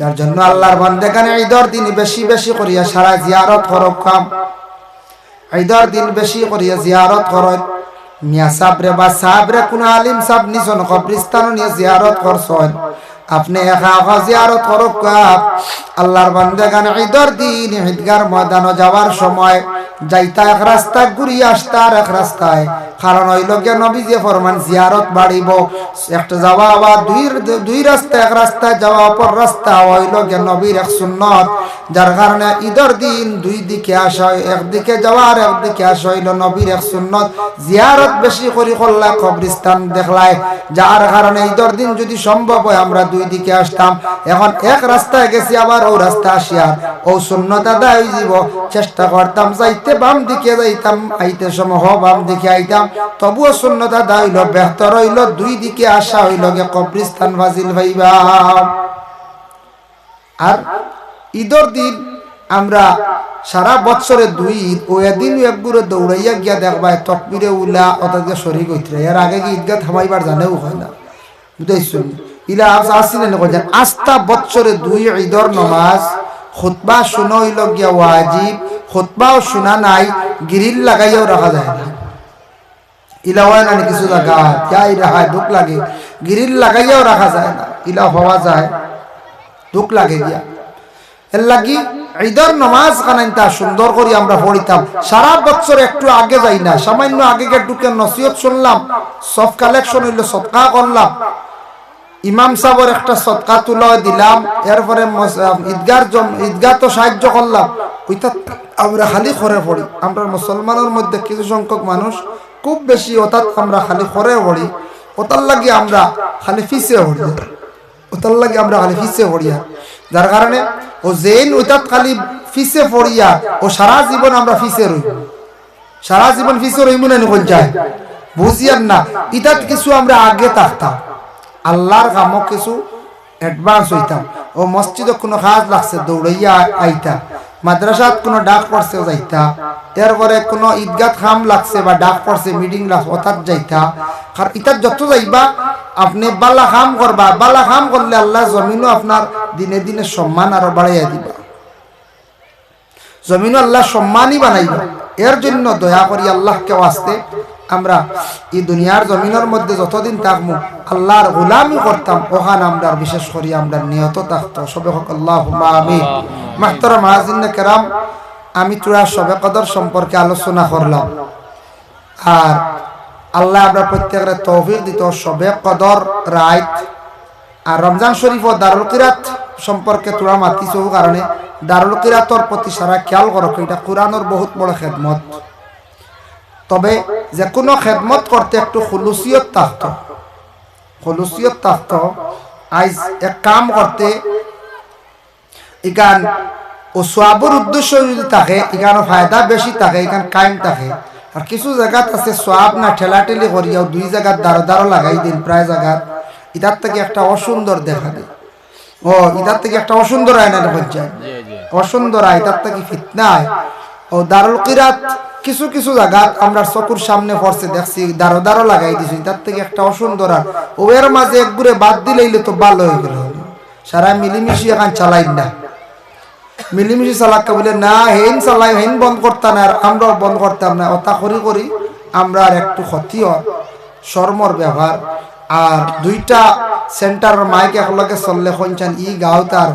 যার জন্য আল্লাহর বান্দেখানে ঈদর দিন বেশি বেশি করিয়া সারা জিয়ারত করক খাম ঈদর দিন বেশি করিয়া জিয়ারত করত মিয়া সাবরে বা সাবরে কোন আলিম সাব নিজন কবরিস্তান নিয়ে জিয়ারত করছন। আপনি একা জিয়ারত করক আল্লাহর বান্দেগান ঈদর দিন, ঈদগার ময়দান যাওয়ার সময় যাইতা এক রাস্তা ঘুরিয়ে আসতা আর এক রাস্তায়। কারণ হইল গিয়ে নবী যে ফরমান, জিয়ারত বাড়িব। একটা যাওয়া আবার দুই দুই রাস্তা, এক রাস্তায় যাওয়া, অপর রাস্তা হইল গিয়ে নবীর এক সুন্নত। যার কারণে ঈদর দিন দুই দিকে আসা একদিকে যাওয়া আর একদিকে আসা হইল নবীর এক সুন্নত। জিয়ারত বেশি করি করলা কবরিস্তান দেখলাই যার কারণে ঈদর দিন যদি সম্ভব হয়, আমরা দুই দিকে আসতাম। এখন এক রাস্তায় গেছি, আবার ও রাস্তা আসিয়া ও সুন্নত আদায় হয়ে যাব চেষ্টা করতাম, যাইতে বাম দিকে যাইতাম, আইতে সময় হ বাম দিকে আইতাম। তবুও শূন্যতা আদায় হইল, বেহতর হইল, দুই দিকে আসা হইল গে কবরিস্তান ফাজিল ভাইবা আর ঈদর দিন আমরা সারা বছরে দুই ঈদ, ও এদিন একগুলো দৌড়াইয়া গিয়া দেখবাই তকবিরে উলা অতাকে শরীর হইতে এর আগে কি ঈদগাহ থামাইবার জানেও হয় না। বুঝাইছুন ইলা আসিনে নকলেন আস্তা বছরে দুই ঈদর নমাজ, খুতবা শুনো হইল গিয়া ওয়াজিব, খুতবাও শোনা নাই, গিরিল লাগাইয়াও রাখা যায় না। ইলা কিছু জায়গা যা ইলা দুঃখ লাগে, গিরিল লাগাইয়াও রাখা যায় না, ইলা হওয়া যায়, দুঃখ লাগে গিয়া। এর লাগি ঈদের নমাজ খানাইতা সুন্দর করে আমরা পড়িতাম। সারা বছর একটু আগে যাই না, সামান্য আগে ঢুকে নসিহত শুনলাম, সব কালেকশন হইল সৎকা করলাম। ইমাম সাহেবের একটা সৎকা তুলা দিলাম, এরপরে ঈদগার ঈদগাহ তো সাহায্য করলাম। ওইটা আমরা খালি করে পড়ি। আমরা মুসলমানের মধ্যে কিছু সংখ্যক মানুষ, খুব বেশি অর্থাৎ আমরা খালি করে পড়ি। ওটার লাগি আমরা খালি ফিসে পড়ি। ওটার লাগে আমরা খালি ফিসে পড়িয়া যার কারণে ও জেন ওইটাত খালি ফিসে পড়িয়া ও সারা জীবন আমরা ফিসে রইব। সারা জীবন ফিসে রইব না নিকল যায়। বুঝিয়ান না ইটাত কিছু আমরা আগে থাকতাম। আল্লাহর কামও কিছু অ্যাডভান্স হইতাম। ও মসজিদে কোনো কাজ লাগছে, দৌড়াইয়া আইতা। মাদ্রাসাত কোনো ডাক পড়ছে যাইতা। এরপরে কোনো ঈদগাত খাম লাগছে বা ডাক পড়ছে মিটিং লাগছে অর্থাৎ যাইতা। কারণ ইতার যত যাইবা, আপনি বালা খাম করবা। বালা খাম করলে আল্লাহ জমিনও আপনার দিনে দিনে সম্মান আরও বাড়াইয়া দিবা। জমিনও আল্লাহ সম্মানই বানাইবা। এর জন্য দয়া করি আল্লাহকে আসতে আমরা এই দুনিয়ার জমিনের মধ্যে যতদিন থাকব আল্লাহর গোলামি করতাম, ওখানে আমরা বিশেষ করি আমরা নিহত থাকতো সবে হক আল্লাহ আমি মাহতর মাহাজিন কেরাম, আমি চূড়া সবে কদর সম্পর্কে আলোচনা করলাম। আর আল্লাহ আমরা প্রত্যেকের তৌফিক দিত সবে কদর রাইত। আর রমজান শরীফ ও দারুল কিরাত সম্পর্কে তোরা মাতিছ কারণে দারুল কিরাতর প্রতি সারা খেয়াল করো এটা কোরআনের বহুত বড় খেদমত। তবে যে কোনো খেদমত করতে একটু খুলুসিয়ত থাকতো। খুলুসিয়ত থাকতো। আজ এক কাম করতে ইকান ও সোয়াবর উদ্দেশ্য যদি থাকে এখানে ফায়দা বেশি থাকে এখান কায়েম থাকে। আর কিছু জায়গাত আছে সোয়াব না ঠেলাঠেলি করিয়াও দুই জায়গার দাঁড়ো দাঁড়ো লাগাই দিন প্রায় জায়গাত ইটার থেকে একটা অসুন্দর দেখা দেয়। ও ইটার থেকে একটা অসুন্দর আয়না দেখা যায় অসুন্দর আয় ইটার থেকে ফিতনা আয়। ও দারুল কিরাত, কিছু কিছু জায়গা আমরা চকুর সামনে পড়ছে, দেখছি, দারো দাঁড়ো লাগাই দিছি। তার থেকে একটা অসুন্দর আর ও এর মাঝে এক ঘুরে বাদ দিলেইলে তো ভালো হয়ে গেল। সারা মিলিমিশি এখন চালাই না। মিলিমিশি চালাক্কা বলে, না, হেন চালাই, হেন বন্ধ করতাম না, আর আমরাও বন্ধ করতাম না। ওটা করি করি আমরা আর একটু ক্ষতি হয়, শর্মর ব্যবহার। আর দুইটা সেন্টার মাইক একলগে চললে কইছেন ই গাও তার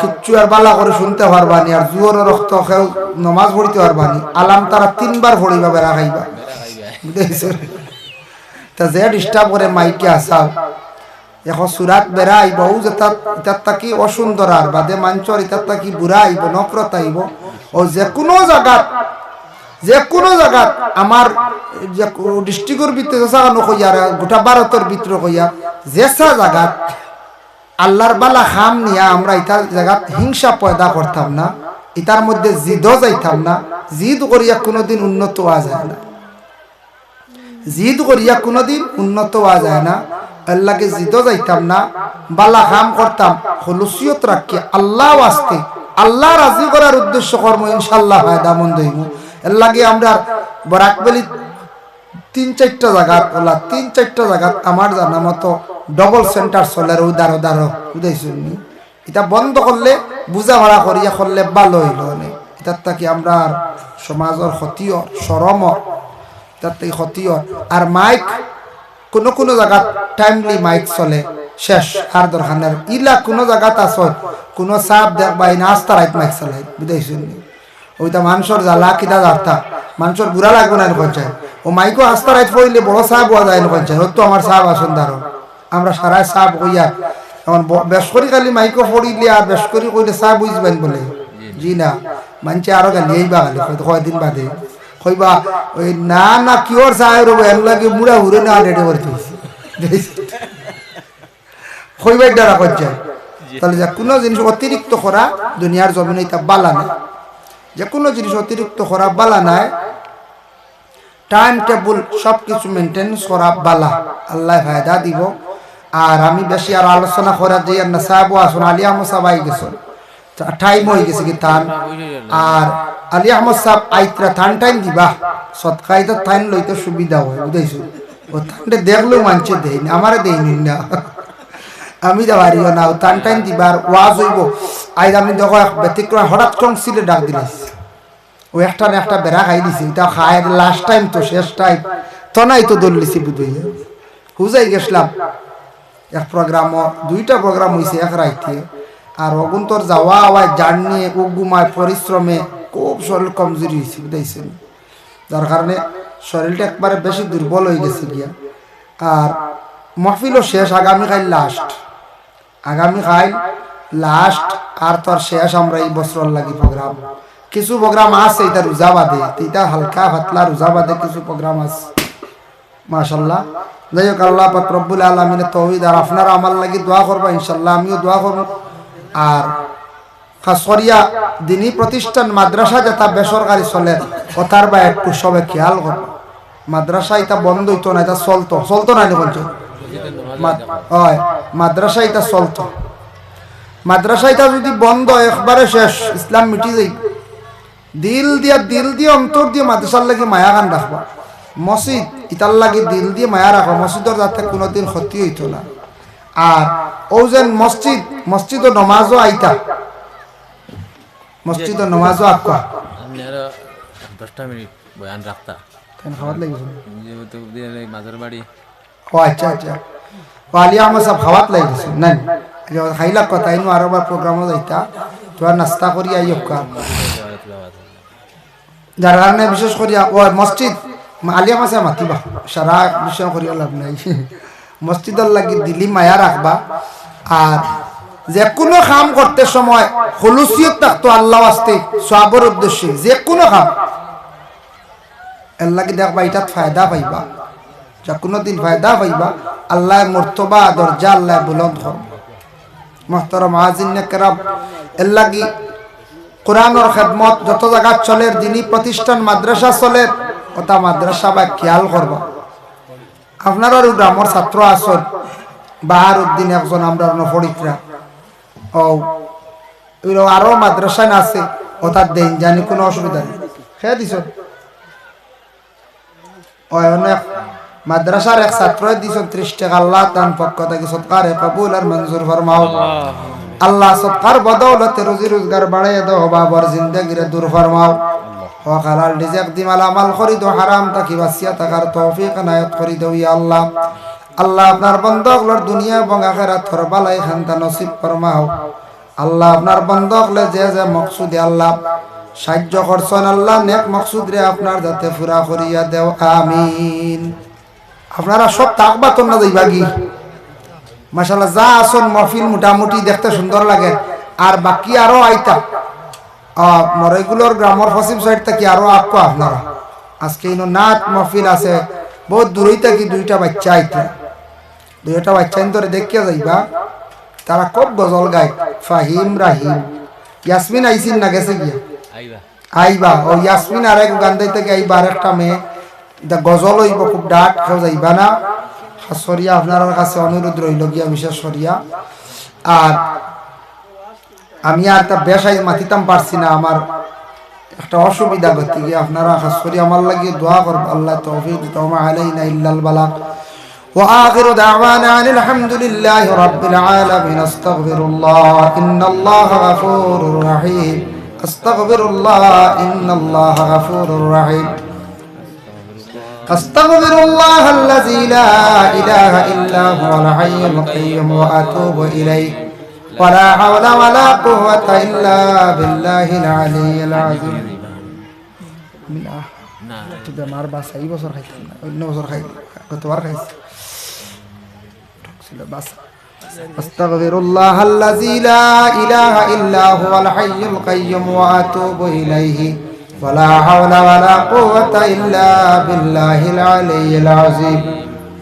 কিচ্ছু আর বালা করে শুনতে পারবানি আর জুয়োর রক্ত খেউ নমাজ পড়িতে পারবানি আলাম তারা তিনবার পড়িবা বেড়া খাইবা। তা যে ডিস্টার্ব করে মাইকে আসাও এখন সুরাত বেড়া আইব ও যে ইতার তাকি অসুন্দর আর বাদে মাঞ্চর ইতার তাকি বুড়া আইব নফরত আইব। ও যে কোনো জায়গাত যে কোনো জায়গাত আমার ডিস্ট্রিক্টর ভিতরে গোটা ভারতের ভিতরে কইয়া যেসা জায়গাত আল্লাহর বালা খাম নিয়া আমরা ইতার জায়গাত হিংসা পয়দা করতাম না, ইতার মধ্যে জিদও যাইতাম না, জিদ করিয়া কোনোদিন উন্নত হওয়া যায় না। জিদ করিয়া কোনোদিন উন্নত হওয়া যায় না আল্লাহকে জিদও যাইতাম না, বালা খাম করতাম, হলুসিয়ত রাখি আল্লাহ আসতে আল্লাহ রাজি করার উদ্দেশ্য কর্ম ইনশাল্লাহ ফায়দা মন্দ হইব এর লাগে আমরা বরাকবেলি তিন চারটা জায়গা ওলা তিন চারটা জায়গা আমার জানা মতো ডবল সেন্টার চলে উদারো দারো বুঝাইছেন নি এটা বন্ধ করলে বুঝা ভাড়া করিয়া করলে ভালো হইল নে। এটার থাকি আমরা সমাজের ক্ষতিও সরম এটার থেকে ক্ষতিও আর মাইক, কোনো কোনো জায়গাত টাইমলি মাইক চলে। শেষ আর দরকার ইলা কোনো জায়গাত আস কোনো চাপ দেখবা এই নাস্তা রাইত মাইক চলে। বুঝাইছেন নি ওইটা মানুষের জ্বালা কিতা যার্তা মানুষের বুড়া লাগবে না পঞ্চায়েত ও মাইকো আস্তা রাইত পড়লে বড় চাপ হওয়া যায় না ওর তো আমার চাপ আসুন দারো আমরা সারাই চাপ হইয়া, এখন ব- বেশ করি খালি মাইকো পড়িলে আর বেশ করি কইলে চাপ বুঝবেন বলে। জি না, মানছে আরও গালি এইবা গালি কয়দিন বাদে। কইবা, ওই না না, কিওর চাই রব এর লাগে মুড়া হুরে না রেডি করে দিয়েছি কইবার দ্বারা করছে তাহলে যে কোনো জিনিস অতিরিক্ত করা দুনিয়ার জমিনে এটা বালা না। যে কোনো জিনিস অতিরিক্ত করা বালা নাই টাইম টেবল সব কিছু মেনটেন্স করা বালা। আল্লাহ ফায়দা দিব। আর আমি বেশি আর আলোচনা করা যে না সাহেব আসুন আলী আহমদ সাহেব আই গেছেন টাইম হয়ে গেছে কি তান? আর আলী আহমদ সাহেব আইতরা থান টাইম দিবা। সৎকাইতে থাইন লইতে সুবিধা হয়, বুঝাইছো? ও থানটা দেখলেও মানছে দেয়নি আমারে দেয়নি না আমি যাবারিও না, ও টান টাইম দিবার ওয়াজ হইব। আইজ আমি দেখো ব্যতিক্রম, হঠাৎ কংসিলে ডাক দিলাইছি ও একটা না একটা বেড়া খাই দিছি তা খায় লাস্ট টাইম তো, শেষ টাইম তো নাই তো দৌড়লিছি বুঝই হুজাই গেছিলাম। এক প্রোগ্রাম দুইটা প্রোগ্রাম হয়েছে এক রাইতে। আর অগুন্তর যাওয়া আওয়ায় জার্নি, ও ঘুমায়, পরিশ্রমে খুব শরীর কমজোরি হয়েছে বুঝাইছেন? যার কারণে শরীরটা একবারে বেশি দুর্বল হয়ে গেছে গিয়া। আর মহফিলও শেষ আগামীকাল লাস্ট আগামীকাল লাস্ট আর তোর শেষ আমরা এই বছর লাগি প্রোগ্রাম কিছু প্রোগ্রাম আছে, এটা রোজা বাদে এটা হালকা পাতলা রোজা বাদে কিছু প্রোগ্রাম আছে। মাশাল্লাহ যাই হোক আল্লাহ পাক রব্বুল আলমিনের তৌহিদ আর আপনারা আমার লাগি দোয়া করব ইনশাল্লাহ আমিও দোয়া করব। আর খাসরিয়া দিনী প্রতিষ্ঠান মাদ্রাসা যেটা বেসরকারি চলে ওটার বা একটু সবে খেয়াল করব মাদ্রাসা এটা বন্ধ হইতো না, এটা চলতো। চলতো না বলছো হয়, মাদ্রাসা এটা চলতো। মাদ্রাসা এটা যদি বন্ধ, একবারে শেষ, ইসলাম মিটি যাই দিল দিয়া দিল দিয়ে, অন্তর দিয়ে মাদ্রাসার লাগি মায়া গান রাখবা। মসজিদ ইতার লাগি দিল দিয়ে মায়া রাখো। মসজিদের যাতে কোনোদিন ক্ষতি হইতো না। আর ও যেন মসজিদ মসজিদ নমাজও আইতা। মসজিদ নমাজও আকা দশটা মিনিট বয়ান রাখতা খাবার বাড়ি ও আচ্ছা আচ্ছা। ও আলিয়া আমার সব খাওয়াত লাগিছে নাই খাইলা কথা ইনু আরও বার প্রোগ্রামও যাইতা তোমার নাস্তা করি আই কা যার কারণে বিশেষ করিয়া ও মসজিদ আলিয়া মাসে মাতিবা সারা বিষয় করিয়া লাভ নাই। মসজিদের লাগি দিলি মায়া রাখবা আর যে কোনো কাম করতে সময় হলুসিয়ত থাকতো আল্লাহ আসতে সবর উদ্দেশ্যে যে কোনো কাম লাগি দেখবা এটাত ফায়দা পাইবা। যা কোনো দিন ফায়দা পাইবা, আল্লাহ মর্তবা দরজা আল্লাহ বুলন্দ করবা মহতরম আজিন কেরাম এর লাগি কোরআনর খেদমত যত জায়গা চলে, দিনী প্রতিষ্ঠান মাদ্রাসা চলে ওটা মাদ্রাসা বা খেয়াল করব। আপনার গ্রামের ছাত্র আসন বাহার উদ্দিন একজন আমরা নফরিকরা ও আরও মাদ্রাসা আছে ওটার দেন জানি কোনো অসুবিধা নেই। খেয়ে দিছ মাদ্রাসার এক ছাত্র দিছ ত্রিশ টাকা, আল্লাহ তান পক্ষ থেকে সৎকারে কবুল আর মঞ্জুর ফরমাও আল্লাহ সৎকার বদৌলতে রুজি রোজগার বাড়াই দাও বাবার জিন্দগিরে দূর ফরমাও হক হালাল রিজেক আল্লাহ। নেক মকসুদ রে যাতে ফুরা করিয়া দেও, আমিন। আপনারা সব তাকবা তো না যাইবা যা আসন মহফিল মোটামুটি দেখতে সুন্দর লাগে। আর বাকি আরও আইতা। মরেগুলোর গ্রামের পশ্চিম সাইড থেকে আরও আঁকো আপনারা। আজকে ইনো নাচ মহফিল আছে বহুত দূরই থাকি দুইটা বাচ্চা আইতা। দুইটা বাচ্চা ধরে দেখিয়া যাইবা তারা খুব গজল গায় ফাহিম রাহিম। ইয়াসমিন আইসিন না গেছে গিয়া? আইবা। ও ইয়াসমিন আর এক গান্ধাই থেকে আইবা আর একটা মেয়ে। গজল হইব খুব ডাক কেউ যাইবা না। সরিয়া আপনার কাছে অনুরোধ রইল গিয়া বিশেষ সরিয়া। আর আমি আর তা বেশাই মাতিতাম পারছি না আমার একটা অসুবিধা গতিকে আপনারা খাস করি আমার লাগিয়ে দোয়া করবো আল্লাহ তৌফিক তোমা আলাইনা ইল্লাল বালাক وآخر دعوانا أن الحمد لله رب العالمين استغفر الله إن الله غفور رحيم استغفر الله إن الله غفور رحيم أستغفر الله الذي لا إله إلا هو الحي القيوم وأتوب إليه ولا حول ولا قوة إلا بالله العلي العظيم من أح تبدا مع أربع سعيب وصور خيط وصور خيط كنت ورا خيط بس أستغفر الله الذي لا إله إلا هو الحي القيوم وأتوب إليه ولا حول ولا قوة إلا بالله العلي العظيم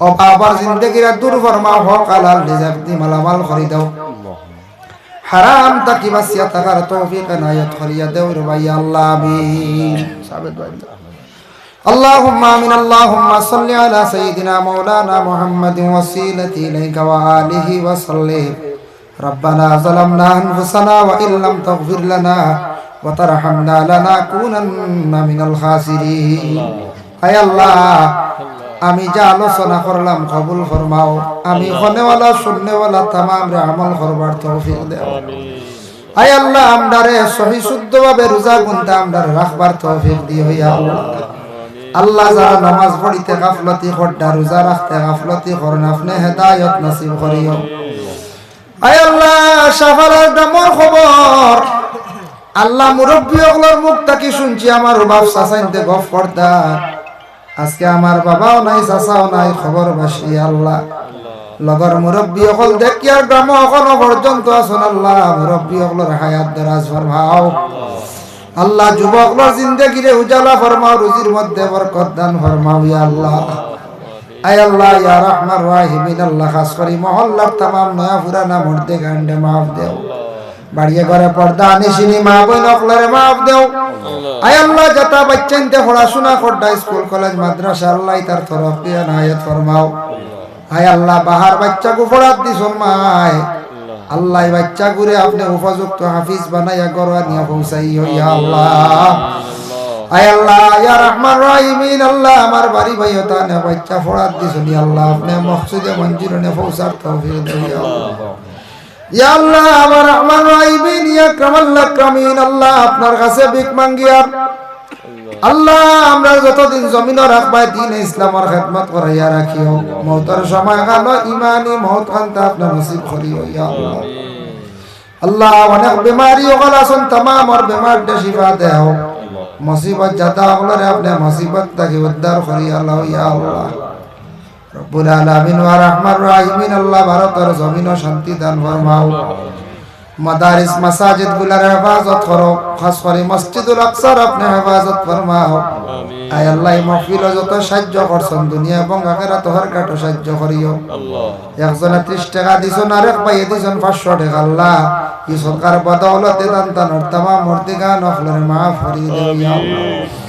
ও বাবার জিন্দগির দূর ফরমাও হক হালাল রিজক দি মালামাল করে দাও হারাম তাকি বাসিয়া থাকার তৌফিক এনায়ত করিয়া দেও রে ভাই আল্লাহ আমিন সাবে দোয়া اللهم آمين اللهم صل على سيدنا مولانا محمد وسيلة إليك وآله وسلم ربنا ظلمنا أنفسنا وإن لم تغفر لنا وترحمنا لنكونن من الخاسرين أي الله আমি যা আলোচনা করলাম কবুল ফরমাও। আমি হনেওয়ালা শুননেওয়ালা তামাম রে আমল করবার তৌফিক দেও। আয় আল্লাহ আমদারে সহি শুদ্ধভাবে রোজা গুনতে আমদারে রাখবার তৌফিক দিও ইয়া আল্লাহ। আল্লাহ যারা নামাজ পড়িতে গাফলতি খড্ডা রোজা রাখতে গাফলতি করেন আপনি হেদায়ত নসিব করিও। আয় আল্লাহ সাফারার দামর খবর। আল্লাহ মুরব্বী ওগুলোর মুখ তাকি শুনছি আমার বাপ সাসাইনতে গফ করতা আজকে আমার বাবাও নাই, চাচাও নাই খবর বাসি আল্লাহ। লগর মুরব্বী অকল দেখিয়ার গ্রাম এখনও পর্যন্ত আসুন আল্লাহ। মুরব্বী অকলের হায়াত দরাজ ফরমাও। আল্লাহ যুবকর জিন্দগিরে উজালা ফরমাও রুজির মধ্যে বরকত দান ফরমাও, ইয়া আল্লাহ। আয় আল্লাহ, ইয়া রহমান রাহিমিন, আল্লাহ খাস করি। মহল্লার তামাম নয়া পুরানা মর্দে গান্ডে মাফ দেও। বাড়িয়ে ঘরে পর্দা আনিসিনি মা বই নকলারে মাফ দেও। আয় আল্লাহ যাতা বাচ্চাইনতে পড়াশোনা করডা স্কুল কলেজ মাদ্রাসা আল্লাহ তার তরফ দিয়ে নায়াত ফরমাও। আয় আল্লাহ বাহার বাচ্চা গু পড়াত দিছ মায় আল্লাহ। বাচ্চা গুরে আপনি উপযুক্ত হাফিজ বানাইয়া গড়া নিয়ে পৌঁছাই ইয়া আল্লাহ। আয় আল্লাহ ইয়া রহমান রাহিমিন আল্লাহ আমার বাড়ি ভাই হতা নে বাচ্চা ফড়াত দিছনি আল্লাহ। আপনি মকসুদে মঞ্জুর নে পৌঁছার তৌফিক দেও ইয়া আল্লাহ। আল্লাহ আমার ইয়া কামাল্লা কামিন আল্লাহ আপনার কাছে ভিক মাঙ্গিয়ার আল্লাহ আমরা যতদিন জমিন রাখবাই দিন ইসলামের খেদমত করাইয়া রাখিও। মৌতর সময় কাল ইমানি মৌত খান্তা আপনার নসিব করিও ইয়া আল্লাহ। আল্লাহ অনেক বেমারি ওগুলো আছেন তামাম আর বেমার শিফা দেও। মুসিবত যাতা ওগুলোরে আপনি মুসিবত তাকে উদ্ধার করি আল্লাহ ইয়া আল্লাহ। রব্বুল আলামিন ওয়া রাহমান রাহিমিন। আল্লাহ ভারতের জমিন শান্তি দান ফরমাও। মাদারিস মাসাজিদগুলার হেফাজত করো। খাস করে মসজিদুল আকসার আপনি হেফাজত ফরমাও। আয় আল্লাহ মহফিল যত সাহায্য করছেন দুনিয়া এবং আখেরাত হর কাটো সাহায্য করিও। একজনে ত্রিশ টাকা দিছন আরেক পাইয়ে দিছন পাঁচশো টাকা। আল্লাহ কি সরকার বদৌলতে দান তানোর তামা মূর্তি গান অফলরে মাফ করিয়ে ইয়া আল্লাহ।